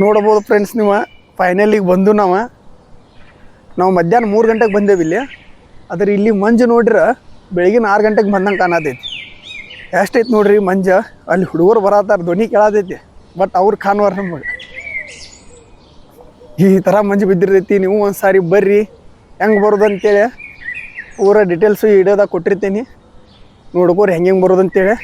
ನೋಡ್ಬೋದು ಫ್ರೆಂಡ್ಸ್ ನೀವು. ಫೈನಲಿಗೆ ಬಂದು ನಾವು. ನಾವು ಮಧ್ಯಾಹ್ನ ಮೂರು ಗಂಟೆಗೆ ಬಂದೇವಿ ಇಲ್ಲಿ. ಆದ್ರೆ ಇಲ್ಲಿ ಮಂಜು ನೋಡ್ರ ಬೆಳಗಿನ ಆರು ಗಂಟೆಗೆ ಬಂದಂಗೆ ಕಾಣತೈತಿ. ಎಷ್ಟೈತಿ ನೋಡ್ರಿ ಮಂಜ. ಅಲ್ಲಿ ಹುಡುಗರು ಬರತ್ತಾರ, ಧ್ವನಿ ಕೇಳತೈತಿ. ಬಟ್ ಅವ್ರು ಕಾಣುವಾರ ನಮಗೆ. ಈ ಥರ ಮಂಜು ಬಿದ್ದಿರ್ತೈತಿ. ನೀವು ಒಂದು ಸಾರಿ ಬರ್ರಿ. ಹೆಂಗೆ ಬರೋದು ಅಂತೇಳಿ ಪೂರ ಡೀಟೇಲ್ಸು ಇಡೋದಾಗ ಕೊಟ್ಟಿರ್ತೀನಿ. ನೋಡ್ಕೋರಿ ಹೆಂಗೆ ಹೆಂಗೆ ಬರೋದು ಅಂತೇಳಿ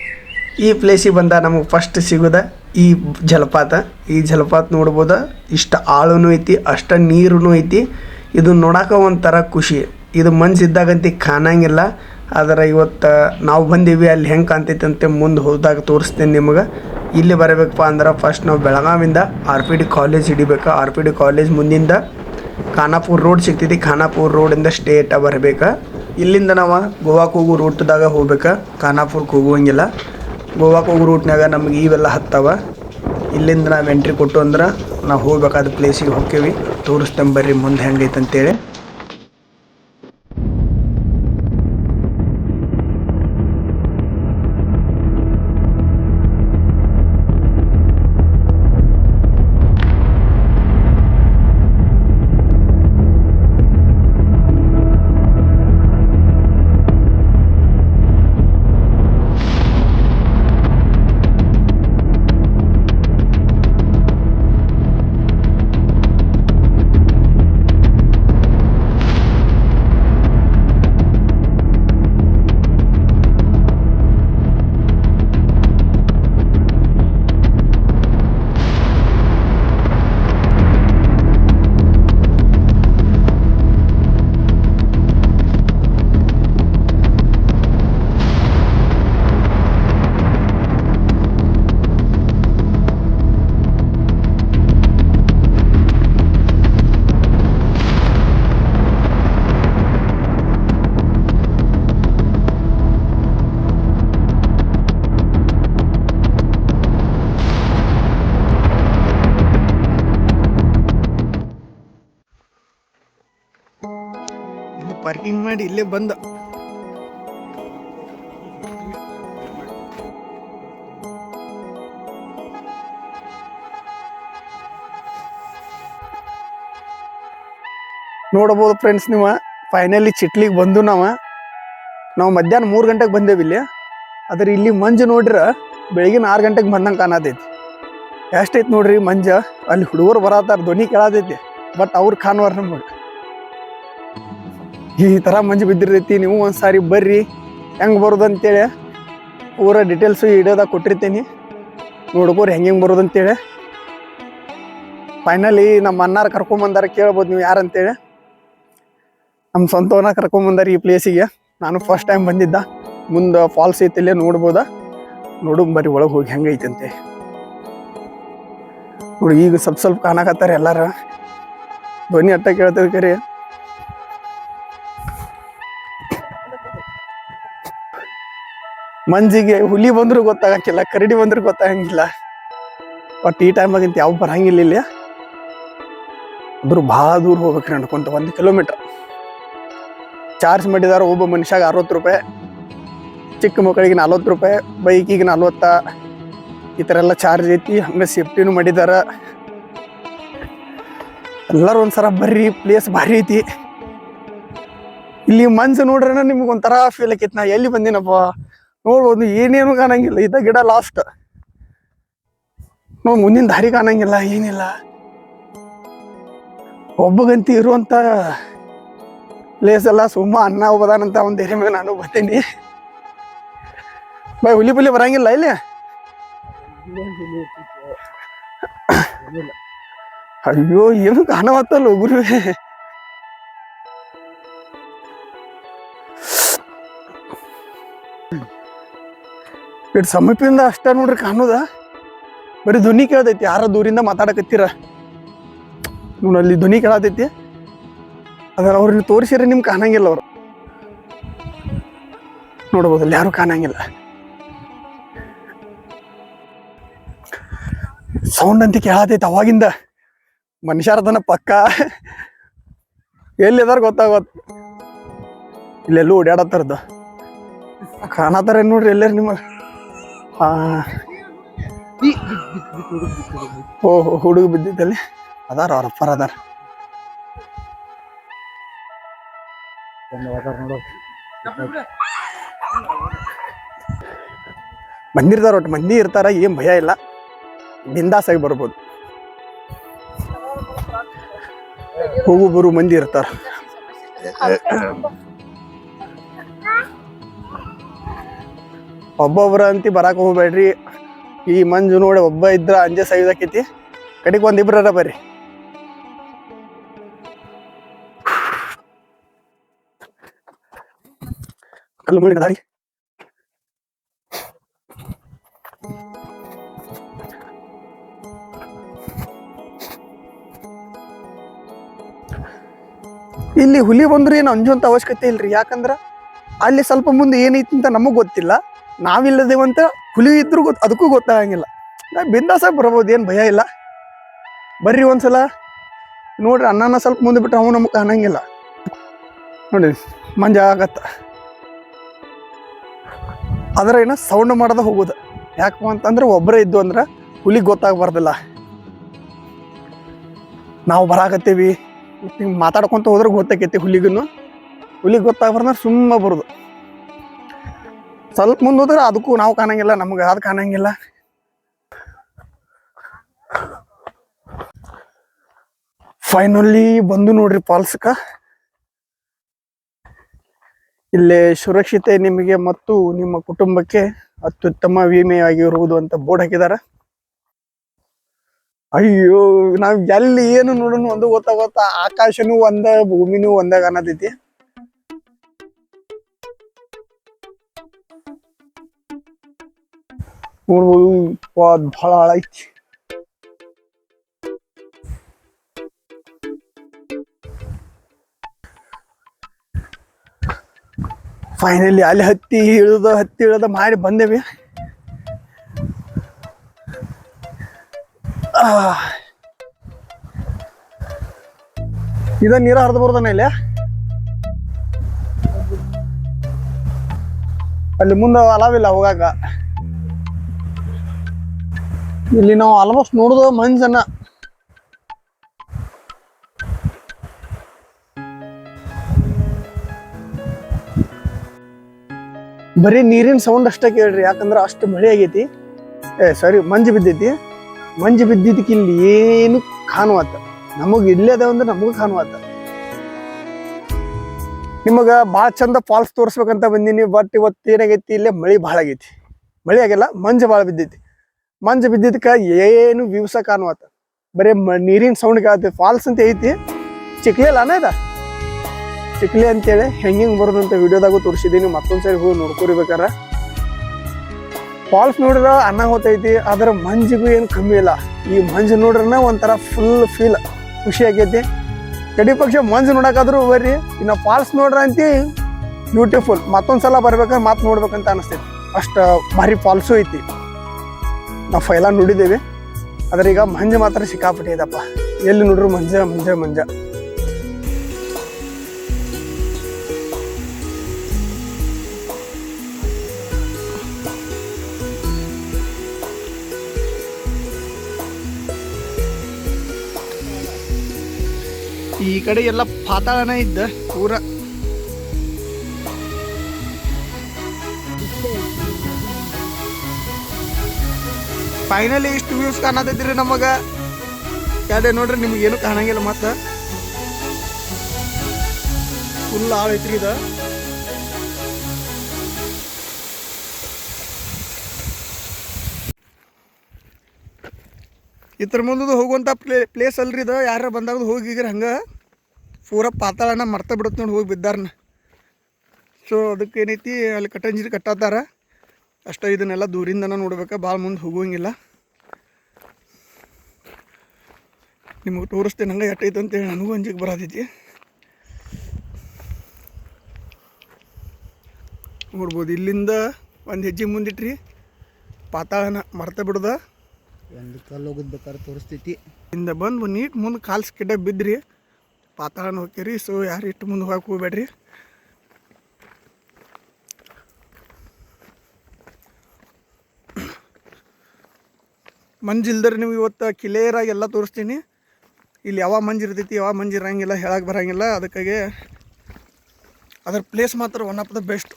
ಈ ಪ್ಲೇಸಿಗೆ ಬಂದ ನಮಗೆ ಫಸ್ಟ್ ಸಿಗೋದ ಈ ಜಲಪಾತ. ಈ ಜಲಪಾತ ನೋಡ್ಬೋದ, ಇಷ್ಟ ಆಳೂ ಐತಿ, ಅಷ್ಟ ನೀರು ಐತಿ. ಇದು ನೋಡಾಕ ಒಂಥರ ಖುಷಿ. ಇದು ಮನ್ಸಿದ್ದಾಗಂತಿ ಕಾಣಂಗಿಲ್ಲ. ಆದ್ರೆ ಇವತ್ತು ನಾವು ಬಂದೀವಿ, ಅಲ್ಲಿ ಹೆಂಗೆ ಕಾಣ್ತೈತೆ ಅಂತ ಮುಂದೆ ಹೋದಾಗ ತೋರಿಸ್ತೇನೆ ನಿಮಗೆ. ಇಲ್ಲಿ ಬರಬೇಕಪ್ಪ ಅಂದ್ರೆ ಫಸ್ಟ್ ನಾವು ಬೆಳಗಾವಿಂದ ಆರ್ ಪಿ ಡಿ ಕಾಲೇಜ್ ಹಿಡಿಬೇಕು. ಆರ್ ಪಿ ಡಿ ಕಾಲೇಜ್ ಮುಂದಿಂದ ಖಾನಾಪುರ್ ರೋಡ್ ಸಿಗ್ತೈತಿ. ಖಾನಾಪುರ್ ರೋಡಿಂದ ಸ್ಟೇಟ ಬರಬೇಕು. ಇಲ್ಲಿಂದ ನಾವು ಗೋವಾಕ್ಕೆ ಹೋಗೋ ರೂಟ್ದಾಗ ಹೋಗ್ಬೇಕು. ಖಾನಾಪುರ್ಗೆ ಹೋಗುವಂಗಿಲ್ಲ. ಗೋವಾಕ್ಕೆ ಹೋಗೋ ರೂಟ್ನಾಗ ನಮ್ಗೆ ಇವೆಲ್ಲ ಹತ್ತವ. ಇಲ್ಲಿಂದ ನಾವು ಎಂಟ್ರಿ ಕೊಟ್ಟು ಅಂದ್ರೆ ನಾವು ಹೋಗ್ಬೇಕಾದ ಪ್ಲೇಸಿಗೆ ಹೋಗ್ತೀವಿ ತೋರಿಸ್ತೇನೆ ಬರ್ರಿ ಮುಂದೆ ಹೆಂಗೈತೆ ಅಂತೇಳಿ. ಪಾರ್ಕಿಂಗ್ ಮಾಡಿ ಇಲ್ಲೇ ಬಂದ. ನೋಡಬಹುದು ಫ್ರೆಂಡ್ಸ್ ನೀವು. ಫೈನಲಿ ಚಿಟ್ಲಿಗೆ ಬಂದು ನಾವು. ನಾವು ಮಧ್ಯಾಹ್ನ ಮೂರು ಗಂಟೆಗೆ ಬಂದೇವಿ ಇಲ್ಲಿ. ಆದ್ರೆ ಇಲ್ಲಿ ಮಂಜು ನೋಡ್ರ ಬೆಳಗಿನ ಆರು ಗಂಟೆಗೆ ಬಂದಂಗೆ ಕಾಣತೈತಿ. ಎಷ್ಟೈತಿ ನೋಡ್ರಿ ಮಂಜ. ಅಲ್ಲಿ ಹುಡುಗರು ಬರತ್ತಾರ, ಧ್ವನಿ ಕೇಳತೈತಿ. ಬಟ್ ಅವ್ರು ಕಾಣುವಾರ ನಮಗೆ. ಈ ಥರ ಮಂಜು ಬಿದ್ದಿರ್ತೈತಿ, ನೀವು ಒಂದು ಸಾರಿ ಬರ್ರಿ. ಹೆಂಗೆ ಬರೋದು ಅಂತೇಳಿ ಊರ ಡೀಟೇಲ್ಸು ಇಡೋದಾಗ ಕೊಟ್ಟಿರ್ತೀನಿ. ನೋಡ್ಕೋರಿ ಹೆಂಗೆ ಹೆಂಗೆ ಬರೋದು ಅಂತೇಳಿ ಫೈನಲಿ ನಮ್ಮ ಅನ್ನಾರ ಕರ್ಕೊಂಬಂದಾರ ಕೇಳ್ಬೋದು ನೀವು ಯಾರಂತೇಳಿ. ನಮ್ಮ ಸ್ವಂತವನ್ನ ಕರ್ಕೊಂಬಂದಾರ ಈ ಪ್ಲೇಸಿಗೆ ನಾನು ಫಸ್ಟ್ ಟೈಮ್ ಬಂದಿದ್ದ. ಮುಂದೆ ಫಾಲ್ಸ್ ಐತಿ ಇಲ್ಲೇ ನೋಡ್ಬೋದ. ನೋಡು ಬರ್ರಿ ಒಳಗೆ ಹೋಗಿ ಹೆಂಗೈತಂತೆ ನೋಡಿ ಈಗ ಸ್ವಲ್ಪ ಸ್ವಲ್ಪ ಕಾಣಕತ್ತಾರೆ ಎಲ್ಲಾರ. ಧ್ವನಿ ಅಟ್ಟ ಕೇಳ್ತದ ಕರಿ. ಮಂಜಿಗೆ ಹುಲಿ ಬಂದರೂ ಗೊತ್ತಾಗಕ್ಕಿಲ್ಲ ಕರಡಿ ಬಂದರೂ ಗೊತ್ತಾಗಂಗಿಲ್ಲ. ಬಟ್ ಈ ಟೈಮಾಗಿಂತ ಯಾವ ಬರಂಗಿಲ್ಲ ಇಲ್ಲಿ. ಅಂದ್ರೂ ಭಾಳ ದೂರ ಹೋಗ್ಬೇಕ್ರಿ ನಡ್ಕೊಂತ ಒಂದು ಕಿಲೋಮೀಟರ್ ಚಾರ್ಜ್ ಮಾಡಿದಾರ ಒಬ್ಬ ಮನುಷ್ಯಾಗ ಅರವತ್ತು ರೂಪಾಯಿ, ಚಿಕ್ಕ ಮಕ್ಕಳಿಗೆ ನಲ್ವತ್ತು ರೂಪಾಯಿ, ಬೈಕಿಗೆ ನಲ್ವತ್ತ, ಈ ಥರ ಎಲ್ಲ ಚಾರ್ಜ್ ಐತಿ, ಹಂಗೆ ಸೇಫ್ಟಿನೂ ಮಾಡಿದಾರ. ಎಲ್ಲರೂ ಒಂದ್ಸಲ ಬರ್ರಿ ಪ್ಲೇಸ್ ಭಾರಿ ಐತಿ. ಇಲ್ಲಿ ಮಂಜು ನೋಡ್ರೆ ನಿಮ್ಗೆ ಒಂಥರ ಫೀಲ್ ಆಕೈತಿ, ನಾ ಎಲ್ಲಿ ಬಂದಿನಪ್ಪ? ನೋಡ್ಬೋದು ಏನೇನು ಕಾಣಂಗಿಲ್ಲ. ಇದ ಗಿಡ ಲಾಸ್ಟ್ ನೋಡ್, ಮುಂದಿನ ದಾರಿ ಕಾಣಂಗಿಲ್ಲ, ಏನಿಲ್ಲ. ಒಬ್ಬಗಂತಿ ಇರುವಂತ ಪ್ಲೇಸ್ ಎಲ್ಲ ಸುಮ್ಮ ಅನ್ನ ಹೋಗೋದಾನಂತ ಒಂದು ಧೈರ್ಯ ಮೇಲೆ ನಾನು ಬರ್ತೀನಿ. ಬಾಯ್ ಹುಲಿ ಪುಲಿ ಬರಂಗಿಲ್ಲ ಇಲ್ಲಿ? ಅಯ್ಯೋ, ಏನು ಕಾಣವತ್ತಲ್ಲ ಗುರುವೆ. ಇಟ್ ಸಮೀಪದಿಂದ ಅಷ್ಟ ನೋಡ್ರಿ ಕಾಣೋದ. ಬರೀ ಧ್ವನಿ ಕೇಳ್ತೈತಿ, ಯಾರ ದೂರಿಂದ ಮಾತಾಡಕತ್ತೀರ? ನೋಡಿ ಅಲ್ಲಿ ಧ್ವನಿ ಕೇಳತೈತಿ. ಅದ್ರ ಅವ್ರನ್ನ ತೋರಿಸಿದ್ರೆ ನಿಮ್ಗೆ ಕಾಣಂಗಿಲ್ಲ ಅವರು. ನೋಡ್ಬೋದು, ಅಲ್ಲಿ ಯಾರು ಕಾಣಂಗಿಲ್ಲ. ಸೌಂಡ್ ಅಂತ ಕೇಳತೈತಿ ಅವಾಗಿಂದ. ಮನುಷ್ಯರದನ ಪಕ್ಕ. ಎಲ್ಲಿದಾರ ಗೊತ್ತಾಗತ್ ಇಲ್ಲೆಲ್ಲೂ ಓಡಾಡತ್ತಾರದು ಕಾಣತ್ತಾರ ನೋಡ್ರಿ ಎಲ್ಲರೂ ನಿಮಗೆ ಓ ಹುಡುಗ ಬಿದ್ದಿದ್ದಲ್ಲಿ. ಅದಾರ ಅವ್ರ ಅಪ್ಪರ ಅದಾರ. ಬಂದಿರ್ತಾರ ಒಟ್ಟು ಮಂದಿ ಇರ್ತಾರ ಏನು ಭಯ ಇಲ್ಲ. ಬಿಂದಾಸಾಗಿ ಬರ್ಬೋದು. ಹೋಗು ಬರು ಮಂದಿ ಇರ್ತಾರ. ಒಬ್ಬೊಬ್ರ ಅಂತಿ ಬರಾಕ ಹೋಗ್ಬೇಡ್ರಿ. ಈ ಮಂಜು ನೋಡಿ ಒಬ್ಬ ಇದ್ರ ಅಂಜೆ ಸೈದಾಕೈತಿ ಕಡೆಗೆ ಒಂದ್ ಇಬ್ಬರ ಬರ್ರಿ ಇಲ್ಲಿ ಹುಲಿ ಬಂದ್ರೆ ಏನು ಅಂಜುವಂತ ಅವಶ್ಯಕತೆ ಇಲ್ರಿ. ಯಾಕಂದ್ರ ಅಲ್ಲಿ ಸ್ವಲ್ಪ ಮುಂದೆ ಏನೈತಿ ಅಂತ ನಮಗ್ ಗೊತ್ತಿಲ್ಲ. ನಾವಿಲ್ಲದೇವಂತ ಹುಲಿ ಇದ್ರೂ ಗೊತ್ತು ಅದಕ್ಕೂ ಗೊತ್ತಾಗಂಗಿಲ್ಲ. ನಾ ಬಿಂದಾಸ ಬರ್ಬೋದು, ಏನು ಭಯ ಇಲ್ಲ. ಬರ್ರಿ ಒಂದ್ಸಲ. ನೋಡ್ರಿ ಅನ್ನನ ಸ್ವಲ್ಪ ಮುಂದೆ ಬಿಟ್ರೆ ಅವು ನಮಗೆ ಅನ್ನಂಗಿಲ್ಲ ನೋಡಿ, ಮಂಜ ಆಗತ್ತ. ಅದರ ಏನ ಸೌಂಡ್ ಮಾಡದ ಹೋಗೋದು. ಯಾಕಪ್ಪ ಅಂತಂದ್ರೆ ಒಬ್ಬರೇ ಇದ್ದು ಅಂದ್ರೆ ಹುಲಿಗೆ ಗೊತ್ತಾಗಬಾರ್ದಲ್ಲ. ನಾವು ಬರಾಕತ್ತೀವಿ. ಹಿಂಗೆ ಮಾತಾಡ್ಕೊಂತ ಹೋದ್ರೆ ಗೊತ್ತಾಕೈತಿ ಹುಲಿಗೂ ಹುಲಿಗೆ ಗೊತ್ತಾಗ್ಬಾರ್ದ್ರೆ ಸುಮ್ಮ ಬರೋದು. ಸ್ವಲ್ಪ ಮುಂದೆ ಹೋದ್ರೆ ಅದಕ್ಕೂ ನಾವು ಕಾಣಂಗಿಲ್ಲ, ನಮ್ಗೆ ಅದು ಕಾಣಂಗಿಲ್ಲ. ಫೈನಲಿ ಬಂದು ನೋಡ್ರಿ ಪಾಲ್ಸಕ. ಇಲ್ಲೇ ಸುರಕ್ಷತೆ ನಿಮಗೆ ಮತ್ತು ನಿಮ್ಮ ಕುಟುಂಬಕ್ಕೆ ಅತ್ಯುತ್ತಮ ವಿಮೆಯಾಗಿರುವುದು ಅಂತ ಬೋರ್ಡ್ ಹಾಕಿದಾರ. ಅಯ್ಯೋ, ನಾವ್ ಎಲ್ಲಿ ಏನು ನೋಡೋಣ ಒಂದು ಗೊತ್ತಾಗೋತ್ತ, ಆಕಾಶನೂ ಒಂದ, ಭೂಮಿನೂ ಒಂದಾಗ ಕಾಣತೈತಿ. ನೋಡ್ಬೋದು ಅದ್ ಬಹಳ ಆಳ ಫೈನಲಿ ಅಲ್ಲಿ ಹತ್ತಿ ಇಳಿದ ಹತ್ತಿ ಇಳಿದ ಮಾಡಿ ಬಂದೇವಿ. ಇದ ನೀರ ಹರಿದು ಬರೋದನ್ನ ಮೇಲೆ ಅಲ್ಲಿ ಮುಂದೆ ಅಲಾವಿಲ್ಲ ಹೋಗಾಕ. ಇಲ್ಲಿ ನಾವು ಆಲ್ಮೋಸ್ಟ್ ನೋಡುದು ಮಂಜನ್ನ ಬರೀ ನೀರಿನ ಸೌಂಡ್ ಅಷ್ಟೇ ಕೇಳ್ರಿ, ಯಾಕಂದ್ರೆ ಅಷ್ಟು ಮಳೆ ಆಗೈತಿ. ಏ ಸಾರಿ ಮಂಜು ಬಿದ್ದೈತಿ. ಮಂಜು ಬಿದ್ದಿದ್ದಕ್ಕೆ ಇಲ್ಲಿ ಏನು ಕಾಣುವತ್ತ ನಮಗೆ ಇಲ್ಲೇ ಅದ ಅಂದ್ರೆ ನಮಗೂ ಕಾಣುವತ್ತ ನಿಮಗೆ ಭಾಳ ಚಂದ ಫಾಲ್ಸ್ ತೋರಿಸ್ಬೇಕಂತ ಬಂದೀನಿ ಬಟ್ ಇವತ್ತು ಏನಾಗೈತಿ, ಇಲ್ಲೇ ಮಳೆ ಭಾಳ ಆಗೈತಿ. ಮಳೆ ಆಗಿಲ್ಲ, ಮಂಜು ಭಾಳ ಬಿದ್ದೈತಿ. ಮಂಜು ಬಿದ್ದಿದ್ದಕ್ಕ ಏನು ವ್ಯೂಸ ಕಾಣುವತ್ತ ಬರೀ ನೀರಿನ ಸೌಂಡ್ ಕೇಳತ್ತೆ ಫಾಲ್ಸ್ ಅಂತ ಐತಿ. ಚಿಕ್ಲಿ ಅಲ್ಲ ಇದ? ಚಿಕ್ಲಿ ಅಂತೇಳಿ ಹೆಂಗೆ ಬರೋದು ಅಂತ ವಿಡಿಯೋದಾಗೂ ಮತ್ತೊಂದು ಸರಿ ಹೋಗಿ ನೋಡ್ಕೊರಿಬೇಕಾರ ಫಾಲ್ಸ್ ನೋಡಿದ್ರ ಅನ್ನ ಹೋತೈತಿ ಅದರ ಮಂಜಿಗೂ ಏನು ಕಮ್ಮಿ ಇಲ್ಲ. ಈ ಮಂಜು ನೋಡ್ರನ ಒಂಥರ ಫುಲ್ ಫೀಲ್ ಖುಷಿ ಆಗೈತಿ. ಕಡಿ ಪಕ್ಷ ಮಂಜು ನೋಡೋಕಾದ್ರೂ ಬರ್ರಿ, ಇನ್ನು ಫಾಲ್ಸ್ ನೋಡ್ರ ಅಂತಿ ಬ್ಯೂಟಿಫುಲ್ ಮತ್ತೊಂದ್ಸಲ ಬರ್ಬೇಕಂದ್ರೆ ಮತ್ತೆ ನೋಡ್ಬೇಕಂತ ಅನಿಸ್ತೈತಿ. ಅಷ್ಟು ಭಾರಿ ಫಾಲ್ಸು ಐತಿ. ನಾವು ಫೈಲ ನೋಡಿದ್ದೇವೆ. ಆದರೆ ಈಗ ಮಂಜು ಮಾತ್ರ ಸಿಕ್ಕಾಪಟ್ಟಿದಪ್ಪ. ಎಲ್ಲಿ ನೋಡ್ರು ಮಂಜ ಮಂಜ ಮಂಜ. ಈ ಕಡೆ ಎಲ್ಲ ಪಾತಾಳನೇ ಇದ್ದ, ಪೂರ. ಫೈನಲಿ ಇಷ್ಟು ವ್ಯೂಸ್ ಕಾಣತೈತ್ರಿ ನಮಗ. ಯಾವ್ದೇ ನೋಡ್ರಿ, ನಿಮ್ಗೆ ಏನು ಕಾಣಂಗಿಲ್ಲ ಮತ್ತೆ. ಫುಲ್ ಆಳ್ ಐತ್ರಿ ಇದ ಇದ್ರ ಮುಂದದು ಹೋಗುವಂಥ ಪ್ಲೇ ಪ್ಲೇಸ್ ಅಲ್ರಿ ಇದು ಯಾರ ಬಂದಾಗ ಹೋಗಿಗ್ರಿ ಹಂಗೆ ಪೂರ ಪಾತಾಳನ ಮರ್ತ ಬಿಡುತ್ತೆ ನೋಡಿ ಹೋಗಿ ಬಿದ್ದಾರನ. ಸೊ ಅದಕ್ಕೆ ಏನೈತಿ ಅಲ್ಲಿ ಕಟ್ಟಂಜಿರಿ ಕಟ್ಟಾತಾರ. ಅಷ್ಟ ಇದನ್ನೆಲ್ಲ ದೂರಿಂದನ ನೋಡ್ಬೇಕು? ಭಾಳ ಮುಂದೆ ಹೋಗೋಂಗಿಲ್ಲ ನಿಮಗೆ ತೋರಿಸ್ತೇನೆ ಹಂಗೆ ಎಟ್ಟೈತೆ ಅಂತೇಳಿ ನನಗೂ ಅಂಜಿಗೆ ಬರತೈತಿ. ನೋಡ್ಬೋದು ಇಲ್ಲಿಂದ ಒಂದು ಹೆಜ್ಜೆ ಮುಂದಿಟ್ರಿ. ಪಾತಾಳನ ಮರ್ತ ಬಿಡ್ದ. ಒಂದು ಕಲ್ಲು ಹೋಗೋದು ಬೇಕಾದ್ರೆ ತೋರಿಸ್ತೈತಿ. ಇಂದ ಬಂದು ನೀಟ್ ಮುಂದೆ ಕಾಲು ಕಿಡ್ಡ ಬಿದ್ರಿ. ಪಾತಾಳನ ಹೋಗ್ತೀರಿ ಸೊ ಯಾರು ಇಟ್ಟು ಮುಂದೆ ಹೋಗಕ್ಕೆ ಹೋಗ್ಬೇಡ್ರಿ. ಮಂಜು ನೀವು ಇವತ್ತು ಕ್ಲಿಯರಾಗಿ ಎಲ್ಲ ತೋರಿಸ್ತೀನಿ. ಇಲ್ಲಿ ಯಾವ ಮಂಜು ಇರ್ತೈತಿ, ಯಾವ ಮಂಜು ಇರೋಂಗಿಲ್ಲ ಹೇಳಕ್ಕೆ ಬರೋಂಗಿಲ್ಲ. ಅದಕ್ಕಾಗಿ ಅದರ ಪ್ಲೇಸ್ ಮಾತ್ರ ಒನ್ ಆಫ್ ದ ಬೆಸ್ಟ್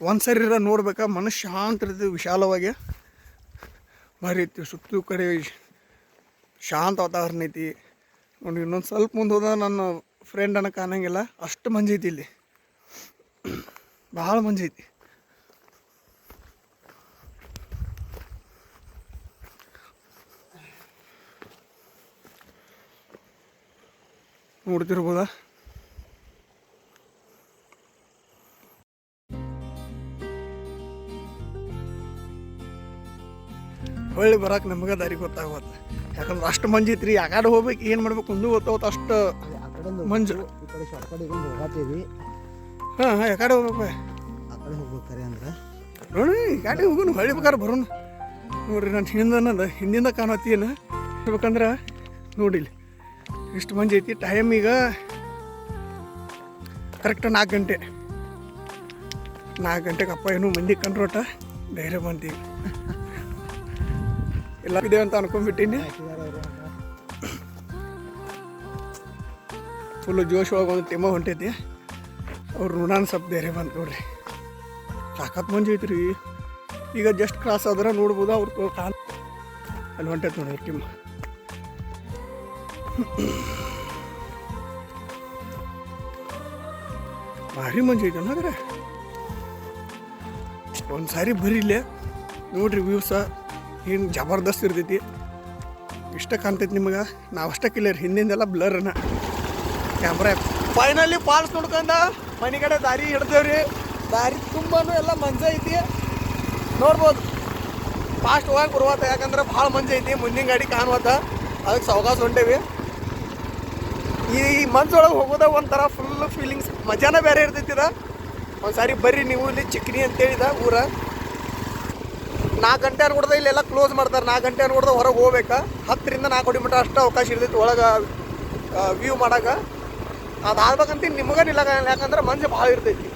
ಒಂದು ಸರಿ ನೋಡ್ಬೇಕಾ ಮನಸ್ಸು ಶಾಂತ ಇರ್ತೈತಿ, ವಿಶಾಲವಾಗಿ. ಭಾರಿ ಐತಿ ಸುತ್ತು ಕಡೆ ಶಾಂತ ವಾತಾವರಣ ಐತಿ. ನೋಡಿ, ಇನ್ನೊಂದು ಸ್ವಲ್ಪ ಮುಂದೆ ಹೋದ ನನ್ನ ಫ್ರೆಂಡ್ ಅನ್ನೋ ಕಾಣಂಗಿಲ್ಲ. ಅಷ್ಟು ಮಂಜು ಐತಿ ಇಲ್ಲಿ. ಭಾಳ ಮಂಜು ಐತಿ. ನೋಡ್ತಿರ್ಬೋದಾ? ಹೊಳ್ಳಿ ಬರಕ್ಕೆ ನಮಗೆ ದಾರಿ ಗೊತ್ತಾಗುತ್ತೆ ಯಾಕಂದ್ರೆ ಅಷ್ಟು ಮಂಜು ಐತ್ರಿ ಯಾಕಡೆ ಹೋಗ್ಬೇಕು, ಏನು ಮಾಡ್ಬೇಕು, ಒಂದು ಗೊತ್ತಾಗುತ್ತೆ ಅಷ್ಟು ಮಂಜು. ಹಾಂ ಹಾಂ ಯಾಕಡೆ ಹೋಗ್ಬೇಕು. ಆ ಕಡೆ ಹೋಗ್ಬೇಕಾರೆ ಅಂದ್ರೆ ನೋಡಿ ಗಾಡಿ ಹೋಗೋಣ ಹೊಳ್ಳಿ ಬೇಕಾರೆ ಬರೋಣ ನೋಡ್ರಿ, ನಾನು ಹಿಂದೆ ಹಿಂದಿಂದ ಕಾಣತ್ತೀನ ಹೇಳ್ಬೇಕಂದ್ರೆ ನೋಡಿಲಿ ಇಷ್ಟು ಮಂಜು ಐತಿ? ಟೈಮ್ ಈಗ ಕರೆಕ್ಟ್ ನಾಲ್ಕು ಗಂಟೆ. ನಾಲ್ಕು ಗಂಟೆಗೆ ಅಪ್ಪ ಏನೋ ಮಂದಿ ಕಂಡ್ರೋಟ ಧೈರ್ಯ ಬಂತೀವಿ ಎಲ್ಲ ಇದೆ ಅಂತ ಅನ್ಕೊಂಡ್ಬಿಟ್ಟಿನಿ. ಫುಲ್ಲು ಜೋಶ್ ಒಂದು ಟೀಮ ಹೊಂಟೈತಿ. ಅವ್ರು ಋಣಾನ ಸ್ವಲ್ಪ ಧೈರ್ಯ ಬಂತು ನೋಡ್ರಿ. ಸಾಕತ್ ಮಂಜು ಐತ್ರಿ. ಈಗ ಜಸ್ಟ್ ಕ್ರಾಸ್ ಆದ್ರೆ ನೋಡ್ಬೋದು, ಅವ್ರು ಕಾನ್ ಅಲ್ಲಿ ಹೊಂಟೈತೆ ನೋಡಿ ಟೀಮ್ ಭಾರಿ ಮಂಜು ಐತೆ ಅನ್ನೋದ್ರೆ ಒಂದು ಸಾರಿ ಬರೀಲೆ ನೋಡ್ರಿ ವ್ಯೂಸ ಏನು ಜಬರ್ದಸ್ತ್ ಇರ್ತೈತಿ ಇಷ್ಟ ಕಾಣ್ತೈತಿ ನಿಮಗೆ ನಾವು ಅಷ್ಟ ಕ್ಲಿಯರ್ ಹಿಂದಿಂದೆಲ್ಲ ಬ್ಲರ್ನ ಕ್ಯಾಮ್ರಾ ಫೈನಲಿ ಫಾಲ್ಸ್ ನೋಡ್ಕೊಂಡ ಮನೆ ಕಡೆ ದಾರಿ ಹಿಡ್ದೇವ್ರಿ ದಾರಿ ತುಂಬಾನು ಎಲ್ಲ ಮಂಜ ಐತಿ ನೋಡ್ಬೋದು ಫಾಸ್ಟ್ ಹೋಗಕ್ಕೆ ಬರುವತ್ತ ಯಾಕಂದ್ರೆ ಭಾಳ ಮಂಜ ಐತಿ ಮುಂದಿನ ಗಾಡಿ ಕಾಣುವತ್ತ ಅದಕ್ಕೆ ಸಾವಕಾಶ ಹೊಂಟೇವಿ ಈ ಮಂಜೊಳಗೆ ಹೋಗೋದ ಒಂಥರ ಫುಲ್ ಫೀಲಿಂಗ್ಸ್ ಮಜಾನ ಬೇರೆ ಇರ್ತೈತಿದ ಒಂದು ಸಾರಿ ಬರ್ರಿ ನೀವು, ಇಲ್ಲಿ ಚಿಕ್ನಿ ಅಂತೇಳಿದ ಊರ. ನಾಲ್ಕು ಗಂಟೆ ಅನ್ಕೊಡ್ದ ಇಲ್ಲೆಲ್ಲ ಕ್ಲೋಸ್ ಮಾಡ್ತಾರೆ. ನಾಲ್ಕು ಗಂಟೆ ಅನ್ಕೊಡ್ದ ಹೊರಗೆ ಹೋಗ್ಬೇಕಾ. ಹತ್ತರಿಂದ ನಾಲ್ಕು ಕೋಟಿ ಮಟ್ಟ ಅಷ್ಟು ಅವಕಾಶ ಇರ್ತೈತಿ ಒಳಗೆ ವ್ಯೂ ಮಾಡಕ್ಕೆ ಅದಾಗ್ಬೇಕಂತ ನಿಮಗೆ ನಿಲ್ಲ ಯಾಕಂದ್ರೆ ಮಂಜು ಭಾಳ ಇರ್ತೈತಿ.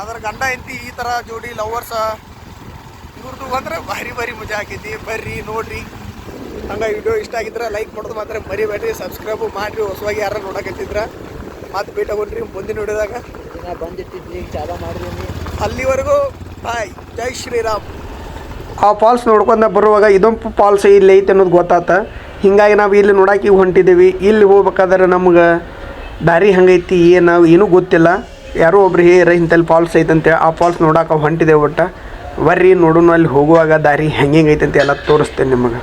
ಅದರ ಗಂಡ ಎಂತಿ ಈ ಥರ ಜೋಡಿ ಲವರ್ಸ ಇವ್ರದ್ದು ಅಂದ್ರೆ ಭಾರಿ ಭಾರಿ ಮಜಾ ಆಕೈತಿ. ಬರ್ರಿ, ನೋಡ್ರಿ. ಹಂಗೆ ವಿಡಿಯೋ ಇಷ್ಟ ಆಗಿದ್ರೆ ಲೈಕ್ ಮಾಡೋದು ಮಾತ್ರ ಮರಿಬೇಡ್ರಿ ಸಬ್ಸ್ಕ್ರೈಬ್ ಮಾಡಿರಿ ಹೊಸವಾಗಿ ಯಾರು ನೋಡಕತ್ತಿದ್ರ ಮತ್ತೆ ಭೇಟಿ ಹೋಗ್ರಿ ಮುಂದಿನ ವಿಡಿಯೋದಾಗ. ದಿನ ಬಂದಿಟ್ಟಿದ್ವಿ ಚಾಲ ಮಾಡಿದೀನಿ. ಅಲ್ಲಿವರೆಗೂ ಬಾಯ್ ಜೈ ಶ್ರೀರಾಮ್. ಆ ಫಾಲ್ಸ್ ನೋಡ್ಕೊಂಡ ಬರುವಾಗ ಇದೊಂದು ಫಾಲ್ಸ್ ಇಲ್ಲಿ ಐತೆ ಅನ್ನೋದು ಗೊತ್ತಾತ. ಹಿಂಗಾಗಿ ನಾವು ಇಲ್ಲಿ ನೋಡಕ್ಕೆ ಈಗ ಹೊಂಟಿದ್ದೀವಿ ಇಲ್ಲಿ ಹೋಗ್ಬೇಕಾದ್ರೆ ನಮ್ಗೆ ದಾರಿ ಹಂಗೈತಿ ಏನು ಏನೂ ಗೊತ್ತಿಲ್ಲ. ಯಾರೋ ಒಬ್ರು ಹೇರ ಇಂಥಲ್ಲಿ ಫಾಲ್ಸ್ ಐತಂತೆ ಆ ಫಾಲ್ಸ್ ನೋಡಕ್ಕೆ ಹೊಂಟಿದ್ದೇವೆ ಒಟ್ಟ. ಬರ್ರಿ ನೋಡೋಣ ಅಲ್ಲಿ ಹೋಗುವಾಗ ದಾರಿ ಹೆಂಗೆ ಐತೆ ಅಂತ ಎಲ್ಲ ತೋರಿಸ್ತೇನೆ ನಿಮಗೆ.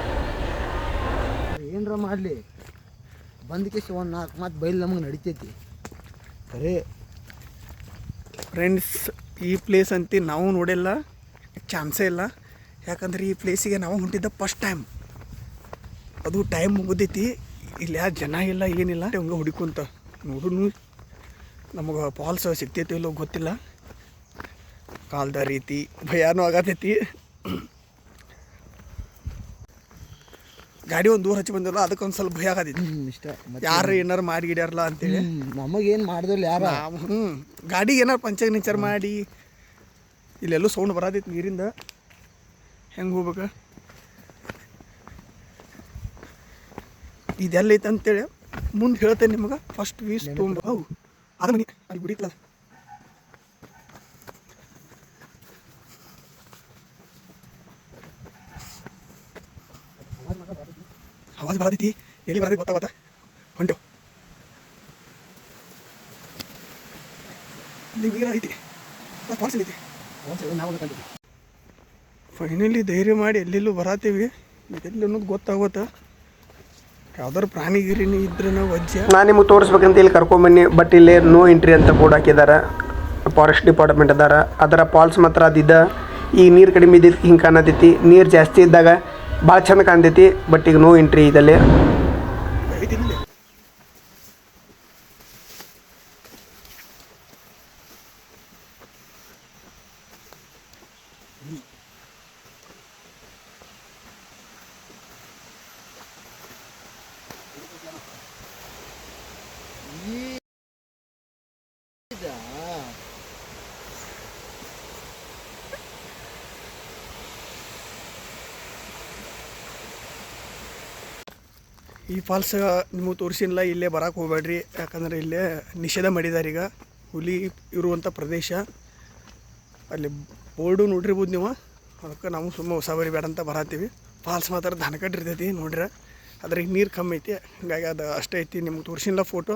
ಏನರ ಮಾಡಲಿ? ಬಂದಕ್ಕೆ ಒಂದು ನಾಲ್ಕು ಮಾತು ಬೈಲ್ ನಮಗೆ ನಡಿತೈತಿ. ಖರೇ ಫ್ರೆಂಡ್ಸ್ ಈ ಪ್ಲೇಸ್ ಅಂತ ನಾವು ನೋಡಿಲ್ಲ, ಚಾನ್ಸೇ ಇಲ್ಲ. ಯಾಕಂದ್ರೆ ಈ ಪ್ಲೇಸಿಗೆ ನಾವು ಹೊಂಟಿದ್ದ ಫಸ್ಟ್ ಟೈಮ್ ಅದು ಟೈಮ್ ಮುಗಿದೈತಿ. ಇಲ್ಲಿ ಜನ ಇಲ್ಲ, ಏನಿಲ್ಲ. ಹಂಗೆ ಹುಡುಕೊಂತ ನೋಡೂ ನಮಗೆ ಫಾಲ್ಸ್ ಸಿಗ್ತೈತೋ ಇಲ್ಲೋ ಗೊತ್ತಿಲ್ಲ. ಕಾಲದ ರೀತಿ ಭಯಾನೂ ಆಗತೈತಿ. ಗಾಡಿ ಒಂದು ದೂರ ಹಚ್ಚಿ ಬಂದಿಲ್ಲ ಅದಕ್ಕೆ ಒಂದು ಸ್ವಲ್ಪ ಭಯ ಆಗದಿತ್ತು. ಇಷ್ಟ. ಯಾರು ಏನಾರು ಮಾಡಿ ಗಿಡ್ಯಾರಲ್ಲ ಅಂತೇಳಿ. ನಮಗೇನು ಮಾಡಿದ್ರಲ್ಲ ಯಾರ? ಹ್ಞೂ ಗಾಡಿಗೆ ಏನಾರು ಪಂಚರ್ ನಿಂಚರ್ ಮಾಡಿ ಇಲ್ಲೆಲ್ಲೂ ಸೌಂಡ್ ಬರಾದಿತ್ತು ನೀರಿಂದ. ಹೆಂಗೆ ಹೋಗ್ಬೇಕು? ಇದೆಲ್ಲ ಐತೆ ಅಂತೇಳಿ ಮುಂದೆ ಹೇಳ್ತೇನೆ ನಿಮಗೆ. ಫಸ್ಟ್ ವೀಸ್ ತೊಗೊಂಡು ಹೌದು ಅದು ಮನೆ ಅಲ್ಲಿ ಬರತೈತಿ ಎಲ್ಲಿ ಬರದಿ ಗೊತ್ತಾಗತ್ತ ಹೊಂಟು. ಫೈನಲಿ ಧೈರ್ಯ ಮಾಡಿ ಎಲ್ಲೆಲ್ಲೂ ಬರತ್ತೀವಿ ಎಲ್ಲಿ ಅನ್ನೋದು ಗೊತ್ತಾಗುತ್ತ ಯಾವ್ದಾರು ಪ್ರಾಣಿ ಗಿರಿನಿ ಇದ್ರೆ ನಾವು ವಜ್ಜ ನಾ ನಿಮ್ಗೆ ತೋರಿಸ್ಬೇಕಂತ ಇಲ್ಲಿ ಕರ್ಕೊಂಬನ್ನಿ ಬಟ್ ಇಲ್ಲಿ ನೋ ಎಂಟ್ರಿ ಅಂತ ಕೂಡ ಹಾಕಿದ್ದಾರೆ ಫಾರೆಸ್ಟ್ ಡಿಪಾರ್ಟ್ಮೆಂಟ್ ಅದಾರ. ಅದರ ಫಾಲ್ಸ್ ಮಾತ್ರ ಅದಿದ್ದ ಈಗ ನೀರು ಕಡಿಮೆ ಇದ್ದಿದ್ದು ಹಿಂಗೆ ಕಾಣತೈತಿ. ನೀರು ಜಾಸ್ತಿ ಇದ್ದಾಗ ಭಾಳ ಚಂದ ಕಾಣ್ತೈತಿ ಬಟ್ ಈಗ ನೋ ಎಂಟ್ರಿ ಇದಲ್ಲಿ. ಈ ಫಾಲ್ಸ್ ನಿಮಗೆ ತೋರಿಸಿಲ್ಲ, ಇಲ್ಲೇ ಬರಕ್ಕೆ ಹೋಗ್ಬೇಡ್ರಿ. ಯಾಕಂದ್ರೆ ಇಲ್ಲೇ ನಿಷೇಧ ಮಾಡಿದ್ದಾರೆ ಈಗ. ಹುಲಿ ಇರುವಂಥ ಪ್ರದೇಶ. ಅಲ್ಲಿ ಬೋರ್ಡು ನೋಡಿರ್ಬೋದು ನೀವು. ಅದಕ್ಕೆ ನಾವು ಸುಮ್ಮ ಹೊಸ ಬೇಡ ಅಂತ ಬರತ್ತೀವಿ. ಫಾಲ್ಸ್ ಮಾತ್ರ ದನಕಟ್ಟಿರ್ತೈತಿ ನೋಡ್ರಿ. ಅದ್ರಾಗ ನೀರು ಕಮ್ಮಿ ಐತಿ. ಹಂಗಾಗಿ ಅದು ಅಷ್ಟೇ ಐತಿ. ನಿಮ್ಗೆ ತೋರಿಸಿಲ್ಲ ಫೋಟೋ.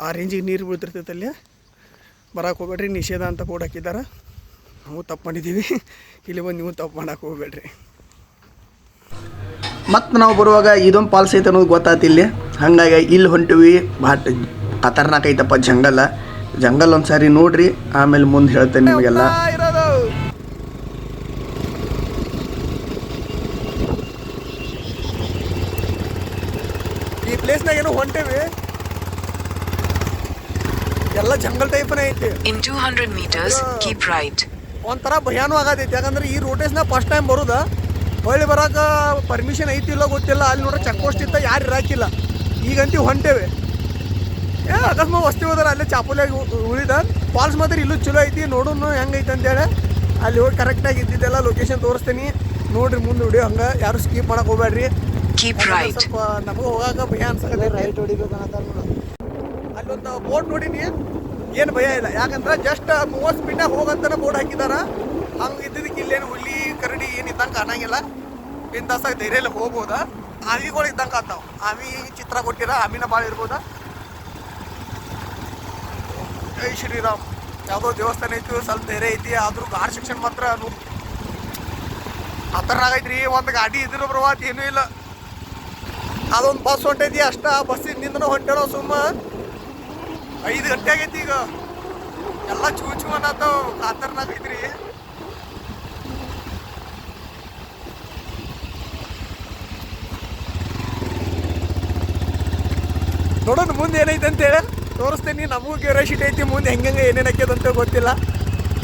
ಆ ರೇಂಜಿಗೆ ನೀರು ಬೀಳ್ತಿರ್ತೈತೆ ಅಲ್ಲಿ. ಬರಕ್ಕೆ ಹೋಗ್ಬೇಡ್ರಿ. ನಿಷೇಧ ಅಂತ ಬೋರ್ಡ್ ಹಾಕಿದ್ದಾರೆ. ನಾವು ತಪ್ಪು ಮಾಡಿದ್ದೀವಿ. ಇಲ್ಲಿ ಬಂದು ನೀವು ತಪ್ಪು ಮಾಡಕ್ಕೆ ಹೋಗ್ಬೇಡ್ರಿ. ಮತ್ತು ನಾವು ಬರುವಾಗ ಇದೊಂದು ಪಾಲ್ಸ್ ಐತೆ ಅನ್ನೋದು ಗೊತ್ತಾಯ್ತು ಇಲ್ಲಿ. ಹಂಗಾಗಿ ಇಲ್ಲಿ ಹೊಂಟಿವಿ. ಭಾಟ್ ಖತರ್ನಾಕ್ ಐತಪ್ಪ ಜಂಗಲ್. ಜಂಗಲ್ ಒಂದು ಸಾರಿ ನೋಡ್ರಿ ಆಮೇಲೆ ಮುಂದೆ ಹೇಳ್ತೇನೆ ನಿಮಗೆಲ್ಲ. ಈ ಪ್ಲೇಸ್ನಾಗ ಏನೋ ಹೊಂಟೇವಿ. ಎಲ್ಲ ಜಂಗಲ್ ಟೈಪ್ನೇ ಐತಿ. In 200 meters, keep right. ಒಂಥರ ಭಯಾನು ಆಗತೈತಿ. ಯಾಕಂದ್ರೆ ಈ ರೋಟೇಸ್ನಾಗ ಫಸ್ಟ್ ಟೈಮ್ ಬರುದ. ಹೊಳ್ಳಿ ಬರಾಕ ಪರ್ಮಿಷನ್ ಐತಿಲ್ಲ ಗೊತ್ತಿಲ್ಲ ಅಲ್ಲಿ ನೋಡ್ರೆ ಚೆಕ್ ಪೋಸ್ಟ್ ಇತ್ತ ಯಾರು ಇರಾಕಿಲ್ಲ. ಈಗಂತೂ ಹೊಂಟೇವೆ. ಏ ಅಕಸ್ಮಾತ್ ವಸ್ತಿ ಹೋದ್ರೆ ಅಲ್ಲೇ ಚಾಪುಲಿಯಾಗಿ ಉಳಿದ. ಫಾಲ್ಸ್ ಮಾತ್ರ ಇಲ್ಲೂ ಚಲೋ ಐತಿ ನೋಡೋಣ ಹೆಂಗೈತೆ ಅಂತೇಳಿ ಅಲ್ಲಿ ಹೋಗಿ ಕರೆಕ್ಟಾಗಿ ಇದ್ದಿದ್ದೆಲ್ಲ ಲೊಕೇಶನ್ ತೋರಿಸ್ತೀನಿ. ನೋಡ್ರಿ ಮುಂದೆ ವಿಡಿಯೋ ಹಂಗೆ ಯಾರು ಸ್ಕಿಪ್ ಮಾಡಕ್ಕೆ ಹೋಗ್ಬೇಡ್ರಿ ಸ್ವಲ್ಪ ನಮಗೂ ಹೋಗಾಕ ಭಯ ಅನ್ಸಕ್ಕೆ ರೈಟ್ ಹೊಡಿಬೇಕು ನೋಡು. ಅಲ್ಲೊಂದು ಬೋರ್ಡ್ ನೋಡಿನಿ. ಏನು ಭಯ ಇಲ್ಲ. ಯಾಕಂದ್ರೆ ಜಸ್ಟ್ ಮೂವತ್ತು ಸ್ಪೀಡ್ನಾಗ ಹೋಗಂತನ ಬೋರ್ಡ್ ಹಾಕಿದಾರ. ಹಂಗೆ ಇದ್ದಿದ್ದಕ್ಕೆ ಇಲ್ಲೇನು ಹುಲಿ, ಕರಡಿ ಏನು ಇದ್ದಂಗೆ ಕಾಣಂಗಿಲ್ಲ. ಬಿಂದಾಸಾಗ ಧೈರ್ಯ ಇಲ್ಲ, ಹೋಗ್ಬೋದ? ಆವಿಗಳು ಇದ್ದಂಗೆ ಆತಾವ ಆವಿ ಚಿತ್ರ ಕೊಟ್ಟಿರ, ಆಮಿನ ಭಾಳ ಇರ್ಬೋದ? ಜೈ ಶ್ರೀರಾಮ್, ಯಾವುದೋ ದೇವಸ್ಥಾನ ಐತಿ, ಸ್ವಲ್ಪ ಧೈರ್ಯ ಐತಿ, ಆದರೂ ಗಾಡಿ ಸೆಕ್ಷನ್ ಮಾತ್ರ ಅದು. ಆಗೈತ್ರಿ, ಒಂದು ಗಾಡಿ ಇದ್ರು ಬರುವಾತ ಏನೂ ಇಲ್ಲ. ಅದೊಂದು ಬಸ್ ಹೊಂಟೈತಿ, ಅಷ್ಟ ಬಸ್ಸಿನಿಂದನೂ ಹೊಂಟೇನೋ ಸುಮ್ಮ. ಐದು ಗಂಟೆ ಆಗೈತಿ ಈಗ. ಎಲ್ಲ ಚೂ ಚೂ ಅನ್ನತ್ತಾವ ಖಾತರ್ನಾಗ ನೋಡೋಣ ಮುಂದೆ ಏನೈತೆ ಅಂತ ಹೇಳಿ. ತೋರಿಸ್ತೇನೆ, ನಮಗೂ ಕ್ಯೂರಿಯಾಸಿಟಿ ಐತಿ, ಮುಂದೆ ಹೆಂಗೆ ಏನೇನು ಹಾಕ್ಯದಂತ ಗೊತ್ತಿಲ್ಲ.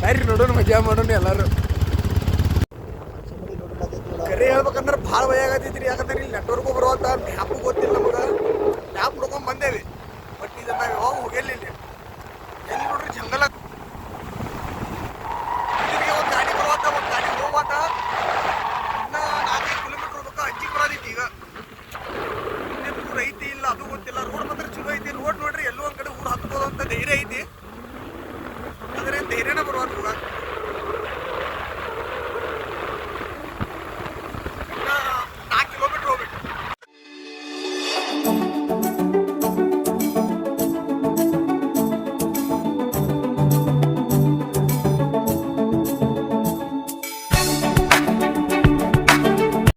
ಯಾರೀ ನೋಡೋಣ ಮಜಾ ಮಾಡೋಣ ಎಲ್ಲರೂ. ಕರೆ ಹೇಳ್ಬೇಕಂದ್ರೆ ಭಾಳ ಭಯ ಆಗತೈತ್ರಿ ಯಾಕಂದ್ರೆ ಇಲ್ಲಿ ನೆಟ್ವರ್ಕ್ ಬರುವಂತ ಮ್ಯಾಪು ಗೊತ್ತಿಲ್ಲ ನಮಗೆ. ಮ್ಯಾಪ್ ನೋಡ್ಕೊಂಡು ಬಂದೇವಿ. ಬಟ್ ಇದನ್ನ ಯಾವಾಗ ಹೋಗಿಲ್ಲ